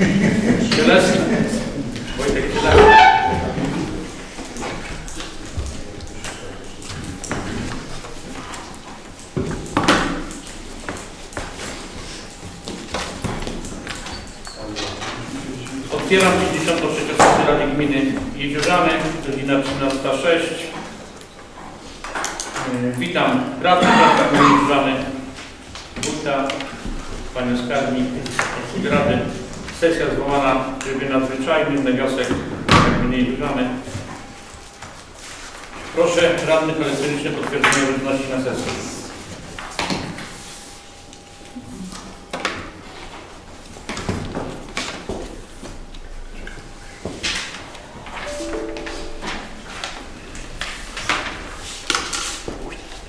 Cielesny. Wojtek Cielesny. Otwieram 53. sesję Rady Gminy Jeziorzany, godzina 13.06. Yy, Witam radnych Rady Gminy Jeziorzany, wójta, panią skarbnik, Rady. Sesja zwołana w trybie nadzwyczajnym na wniosek Gminy Jeziorzany. Proszę radnych o elektroniczne potwierdzenie obecności na sesji.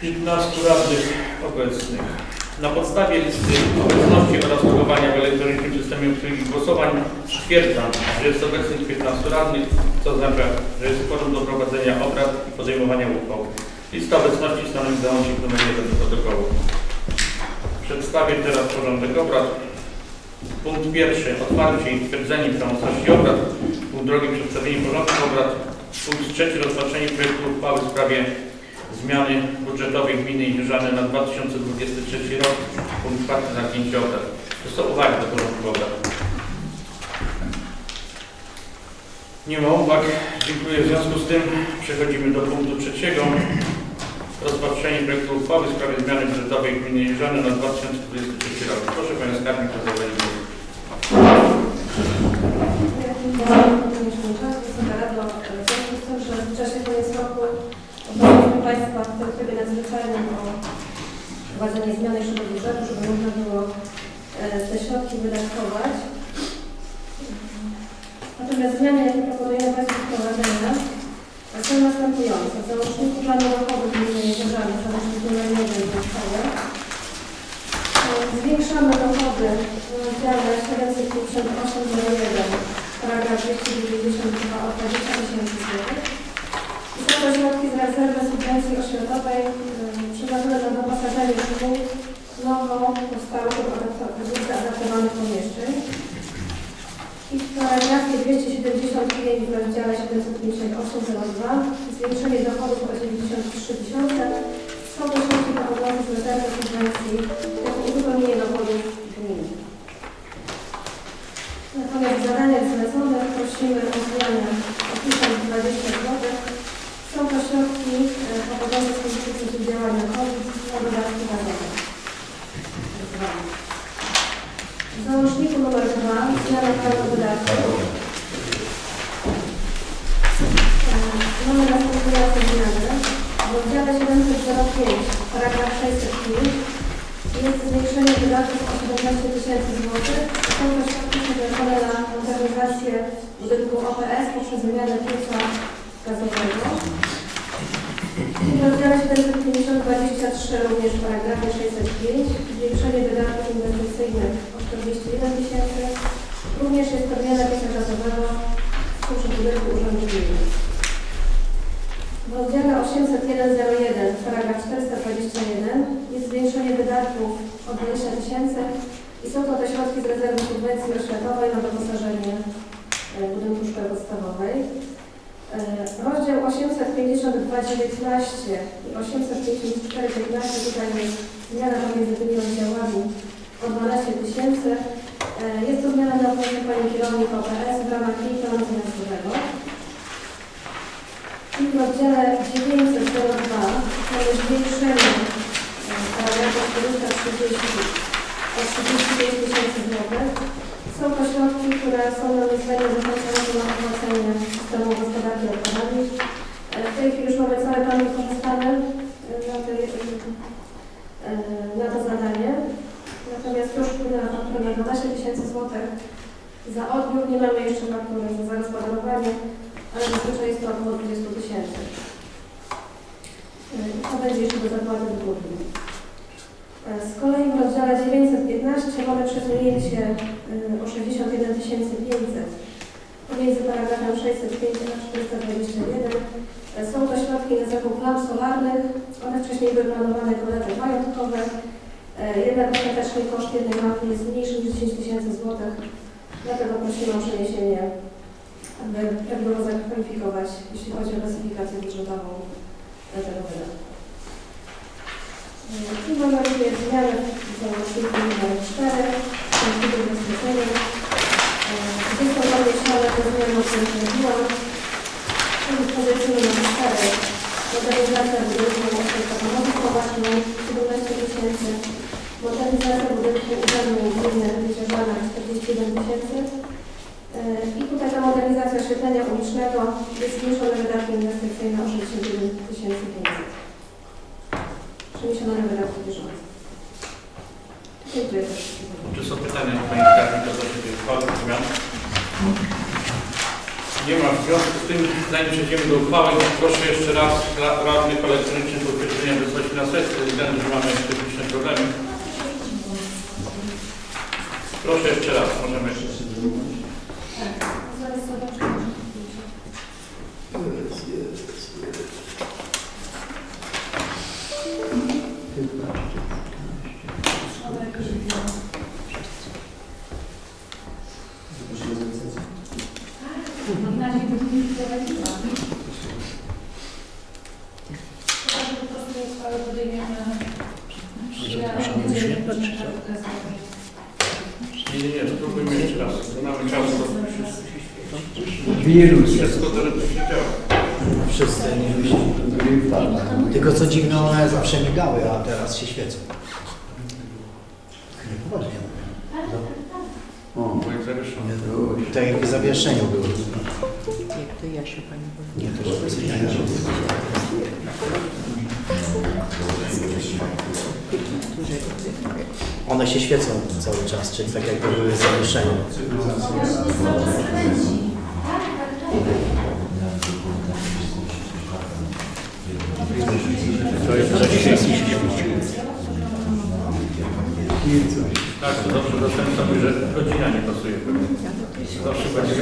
Piętnastu radnych obecnych. Na podstawie listy obecności oraz logowania w elektronicznym systemie obsługi głosowań stwierdzam, że jest obecnych 15 radnych, co oznacza, że jest forum do prowadzenia obrad i podejmowania uchwał. Lista obecności stanowi załącznik nr 1 do protokołu. Przedstawię teraz porządek obrad. Punkt pierwszy. Otwarcie i stwierdzenie prawomocności obrad. Punkt drugi. Przedstawienie porządku obrad. Punkt trzeci. Rozpatrzenie projektu uchwały w sprawie zmiany budżetowej gminy Jeżany na 2023 rok. Punkt czwarty. Zamknięcie obrad. To są uwagi do porządku obrad. Nie ma uwag. Dziękuję. W związku z tym przechodzimy do punktu trzeciego. Rozpatrzenie projektu uchwały w sprawie zmiany budżetowej gminy Jeżany na 2023 rok. Proszę Panią Skarbnik o zabranie głosu. Wysoka Rado, w związku z tym, że w czasie koniec roku obnosiliśmy Państwa w trybie nadzwyczajnym o wprowadzenie zmiany naszego budżetu, żeby można było e, te środki wydatkować. Natomiast zmiany, jakie proponujemy Państwu wprowadzenia, są następujące. W załączniku planu dochodów gminy Jeziorany, załącznik numer 1 w uchwale, Zwiększamy dochody w rozdziale 758.01, paragraf 292 o 20 tysięcy złotych. To środki z rezerwy subwencji oświatowej y, przeznaczone na doposażenie szkół nowo powstałych lub adapto- zaadaptowanych pomieszczeń. I w paragrafie 275 w rozdziale 758.02 zwiększenie dochodów o 93 tysiące są środki pochodzące z rezerwy subwencji jako uzupełnienie dochodów gminy. Natomiast w zadaniach zleconych prosimy o zmianę o 1020 zł. Są to środki e, pochodzące z Funduszu Przeciwdziałania COVID na dodatki gazowe. W załączniku nr 2 zmiana planu wydatków. Mamy następujące zmiany. W oddziale 705, paragraf 605 jest zwiększenie wydatków o 17 tysięcy złotych. Są to środki przeznaczone na modernizację budynku OPS poprzez wymianę pieca gazowego. W oddziale 750-23 również w paragrafie 605 zwiększenie wydatków inwestycyjnych o 41 tysięcy. Również jest to wymiana pieca gazowego przy budynku Urzędu Gminy. W oddziale 801.01, paragraf 421 jest zwiększenie wydatków o 20 tysięcy i są to te środki z rezerwy subwencji oświatowej na doposażenie e, budynku szkoły podstawowej. E, Rozdział 852.19 i 854.15 tutaj jest zmiana pomiędzy tymi rozdziałami o 12 tysięcy. E, Jest to zmiana na poziomie Pani Kierownik OPS w ramach jej planu finansowego. Rozdziale 902 mamy zwiększenie paragrafu 430 o 35 tysięcy złotych. Są to środki, które są na do funkcjonowania na opłacenie systemu gospodarki odpadami. E, W tej chwili już mamy cały plan wykorzystany e, na, e, na to zadanie. Natomiast już wpłynęła faktura na 12 tysięcy złotych. Za odbiór nie mamy jeszcze faktury za zagospodarowanie ale zazwyczaj jest to około 20 tysięcy. Yy, To będzie jeszcze do zapłaty grudniu. Yy, Z kolei w rozdziale 915 mamy przesunięcie yy, o 61 500 pomiędzy paragrafem 605 a 421. Yy, Są to środki na zakup lamp solarnych. One wcześniej były planowane jako lety majątkowe. Jednak ostatecznie koszt jednej lampy jest mniejszy niż 10 tysięcy złotych. Dlatego prosimy o przeniesienie, aby prawidłowo zakwalifikować, jeśli chodzi o klasyfikację budżetową tego wydatku. I mamy również zmiany w załączniku numer 4, punktu bezpieczenia. Jest to zamieszczone te zmiany, o których mówiłam. W pozycji numer 4 modernizacja budynku ekonomii społecznej 17 tysięcy, modernizacja budynku urzędu gminy Wycierzana 41 tysięcy. Yy, I tutaj ta modernizacja oświetlenia ulicznego jest zmniejszone wydatki inwestycyjne o 69 tysięcy 500. Przeniesione na wydatki bieżące. Dziękuję bardzo. Czy są pytania do Pani Skarbnik odnośnie tej uchwały zmian? Nie ma. W związku z tym, zanim przejdziemy do uchwały, proszę jeszcze raz ra- radnych o elektroniczne potwierdzenie obecności na sesji, ze względu, że mamy techniczne problemy. Proszę jeszcze raz, możemy. Zaraz zobaczymy. Nie, nie, nie, spróbujmy jeszcze raz. Nie mamy czasu. Wirus. Wszystko to to się. Wszyscy nie myślą. Tylko co dziwne, one zawsze migały, a teraz się świecą. Nie, poważnie mówię. O, Bo jak. Tak w zawieszeniu było. Jak to Jasiu pani powie? Nie, to wysypianie. One się świecą cały czas, czyli tak jakby były w zawieszeniu. To jest za świeci. Tak, to dobrze, bo ten sobie, że godzina nie pasuje. Zawsze będzie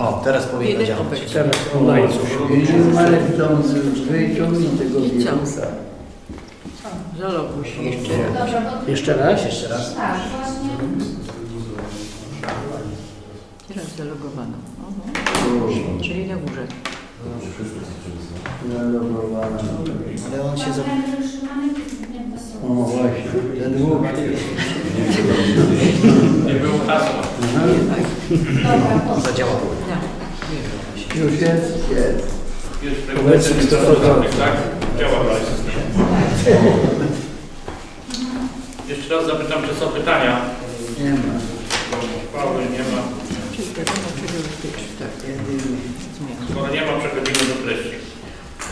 O, teraz powinno działać. Teraz o łańcuch. Numer chcący wyciągnij tego wirusa. Zaloguj się jeszcze raz. Jeszcze raz? Jeszcze raz. Tak, Oho. O, Czyli na górze. zalogowana. Ale on się za... O, właśnie. Ten dwóch. Nie było hasła. zadziałało. Tak. Już jest? Jest. Jest Obecnie to system, fotografię. tak? Działa. Jeszcze raz zapytam, czy są pytania? Nie ma. Czego dotyczy. Tak. Zmian. Skoro nie ma, przechodzimy do treści.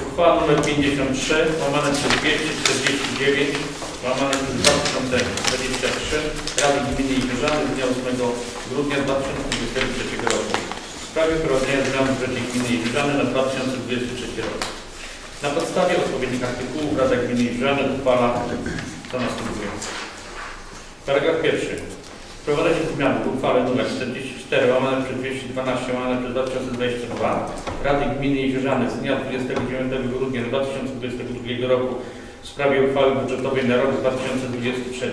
Uchwała nr 53, łamane przez 249, łamane przez 2023 Rady Gminy i Mierzany z dnia 8 grudnia 2023 roku w sprawie wprowadzenia zmian w budżecie Gminy i Mierzany na 2023 rok. Na podstawie odpowiednich artykułów Rada Gminy i Mierzany uchwala co następuje. Paragraf pierwszy. Wprowadzenie zmian w uchwale nr 44 łamane przez 212 łamane przez 2022 Rady Gminy Jeziorany z dnia 29 grudnia 2022 roku w sprawie uchwały budżetowej na rok 2023.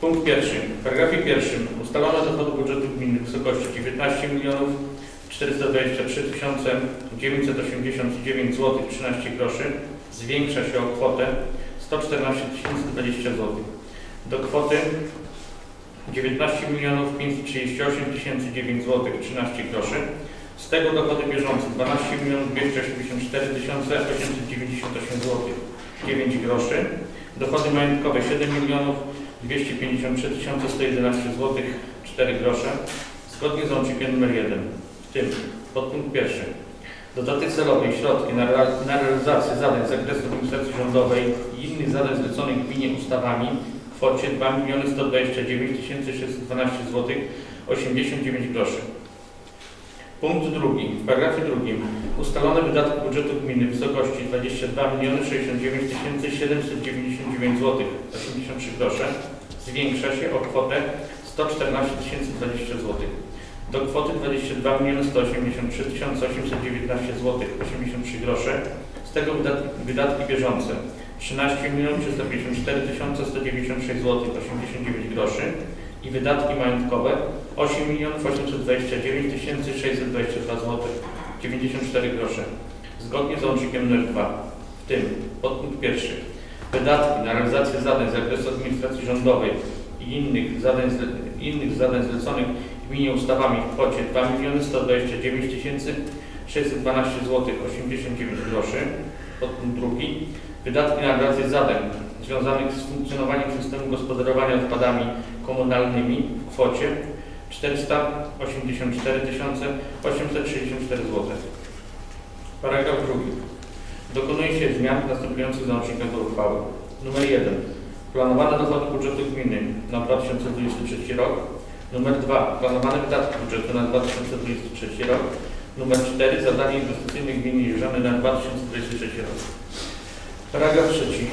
Punkt pierwszy. W paragrafie pierwszym ustalono dochody budżetu gminy w wysokości 19 milionów 423 989 zł 13 groszy zwiększa się o kwotę 114 020 zł do kwoty 19 milionów 538 009 zł 13 groszy. Z tego dochody bieżące 12 milionów 284 898 zł 9 groszy. Dochody majątkowe 7 milionów 253 111 zł 4 grosze. Zgodnie z załącznikiem nr 1. W tym podpunkt pierwszy. Dotaty celowe i środki na, rea- na realizację zadań z zakresu administracji rządowej i innych zadań zleconych gminie ustawami kwocie 2 129 612 zł 89 groszy. Punkt drugi. W paragrafie drugim ustalone wydatki budżetu gminy w wysokości 22 069 799 zł 83 grosze zwiększa się o kwotę 114 020 zł do kwoty 22 183 819 zł 83 grosze. Z tego wydatki, wydatki bieżące 13 354 196 zł 89 groszy i wydatki majątkowe 8 829 622 zł 94 grosze. Zgodnie z załącznikiem nr 2 w tym podpunkt pierwszy wydatki na realizację zadań z zakresu administracji rządowej i innych zadań, innych zadań zleconych gminie ustawami w kwocie 2 129 612 zł 89 groszy. Podpunkt drugi wydatki na realizację zadań związanych z funkcjonowaniem systemu gospodarowania odpadami komunalnymi w kwocie 484 864 zł. Paragraf drugi. Dokonuje się zmian następujących załącznikach do uchwały. Numer 1. Planowane dochody budżetu gminy na 2023 rok. Numer 2. Planowane wydatki budżetu na 2023 rok. Numer 4. Zadanie inwestycyjne gminy Jeżany na 2023 rok. Paragraf trzeci.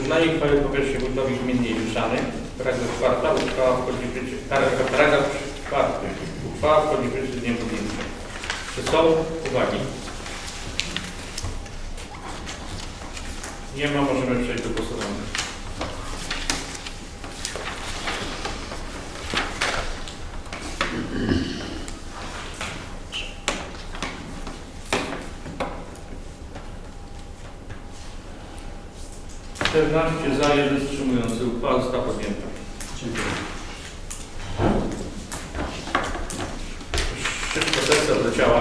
Uznanie uchwały powierza się wójtowi gminy Jeżany. Paragraf czwarta. Uchwała wchodzi w życie. Paragraf, paragraf czwarty. Uchwała wchodzi w życie z dniem podjęcia. Czy są uwagi? Nie ma, możemy przejść do głosowania. Czternaście za, jeden wstrzymujący. Uchwała została podjęta. Szybko sesja odleciała.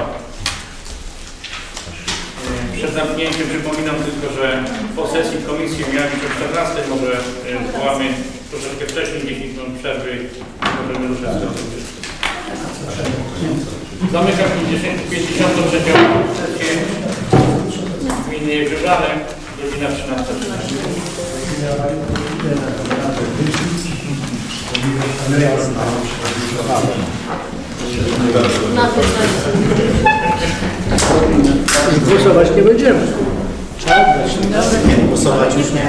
E, Przed zamknięciem przypominam tylko, że po sesji komisji miała być o 14, może e, zwołamy troszeczkę wcześniej, 10 minut przerwy i możemy ruszać rozpoczęciem. Zamykam 50 53 sesję gminy Jeżurzane, godzina 13.13. Głosować nie będziemy. Głosować już nie.